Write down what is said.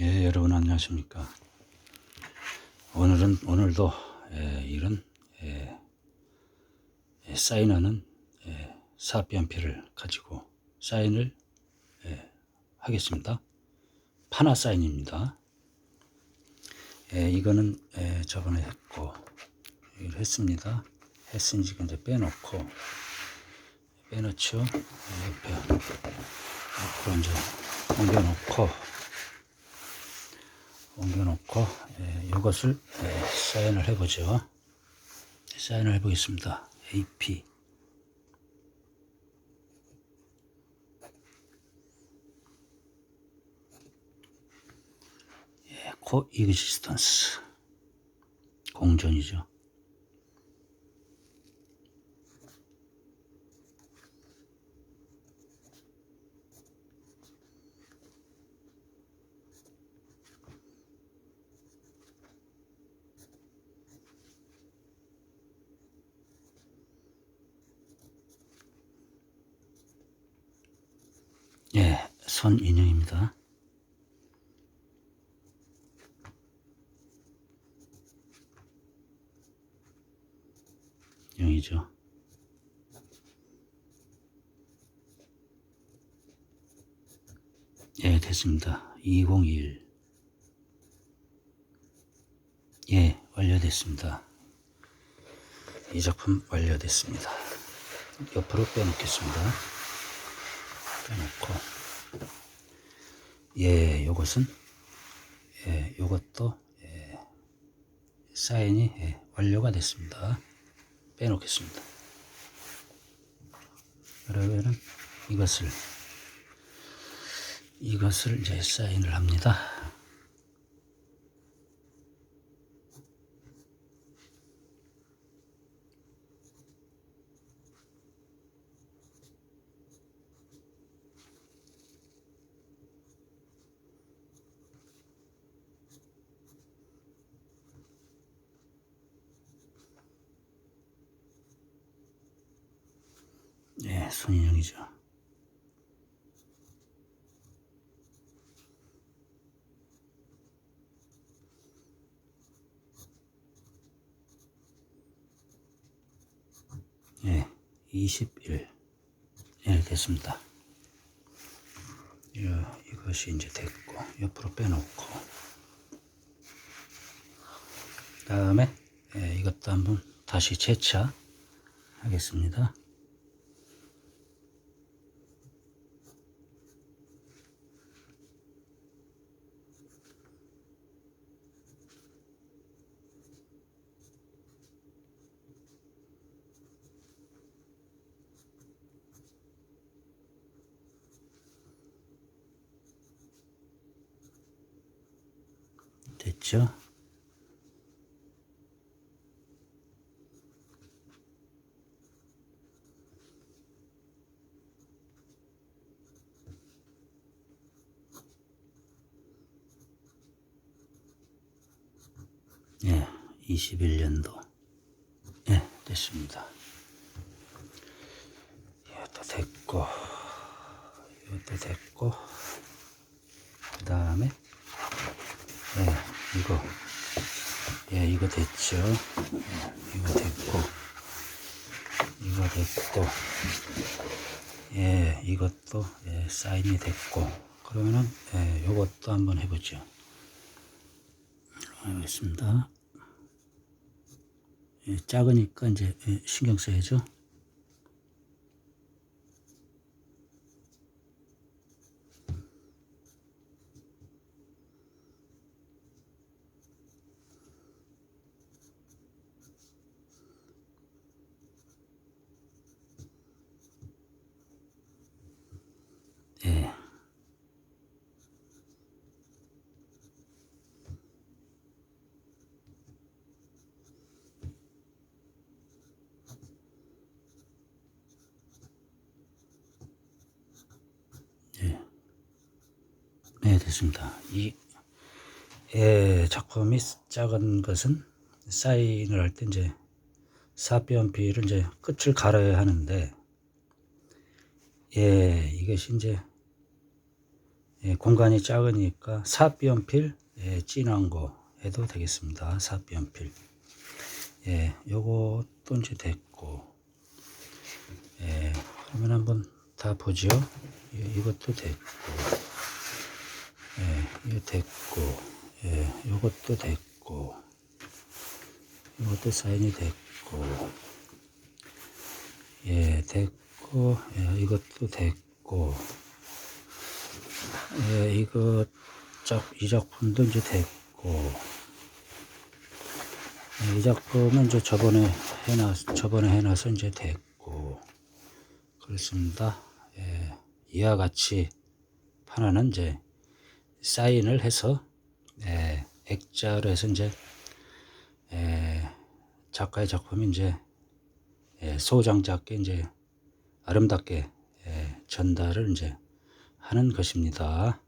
예, 여러분 안녕하십니까. 오늘은, 오늘도, 예, 이런, 예, 예, 사인하는, 예, 사비연필을 가지고 사인을, 예, 하겠습니다. 파나 사인입니다. 예, 이거는, 예, 저번에 했고, 했습니다. 했으니까 이제 빼놓고, 빼놓죠. 예, 옆에, 옆으로 이제 옮겨놓고, 옮겨놓고 예, 이것을 예, 사인을 해보죠. 사인을 해보겠습니다. AP 예, 코익시스턴스 공존이죠. 예, 선 인형입니다. 인형이죠. 예, 됐습니다. 2021. 예, 완료됐습니다. 이 작품 완료됐습니다. 옆으로 빼놓겠습니다. 빼놓고 예 요것은 예 요것도 예, 사인이 예, 완료가 됐습니다. 빼놓겠습니다. 그러면은 이것을 이것을 이제 사인을 합니다 예 손인형이죠 예, 21. 예, 됐습니다. 이, 이것이 이제 됐고, 옆으로 빼놓고, 그 다음에, 예, 이것도 한번 다시 재차 하겠습니다. 됐죠? 예, 21년도. 예, 됐습니다. 이것도 됐고, 이것도 됐고, 그 다음에, 예, 이거, 예, 이거 됐죠. 예, 이거 됐고, 이거 됐고, 예, 이것도 예, 사인이 됐고, 그러면은 예, 요것도 한번 해보죠. 알겠습니다. 예, 작으니까 이제 예, 신경 써야죠. 됐습니다. 이, 예, 작품이 작은 것은 사인을 할 때 이제 사비연필을 이제 끝을 갈아야 하는데, 예, 이것이 이제 예, 공간이 작으니까 사비연필 예, 진한 거 해도 되겠습니다. 사비연필. 예, 요것도 이제 됐고. 예, 그러면 한번 다 보죠. 예, 이것도 됐고. 예, 이거 됐고. 예, 요것도 됐고. 이것도 사인이 됐고. 예, 됐고. 예, 이것도 됐고. 예, 이거 작, 이 작품도 이제 됐고. 예, 이 작품은 이제 저번에 해놨, 저번에 해놔서 이제 됐고. 그렇습니다. 예, 이와 같이 하나는 이제 사인을 해서, 예, 액자로 해서 이제, 예, 작가의 작품이 이제, 예, 소장작게 이제 아름답게 예, 전달을 이제 하는 것입니다.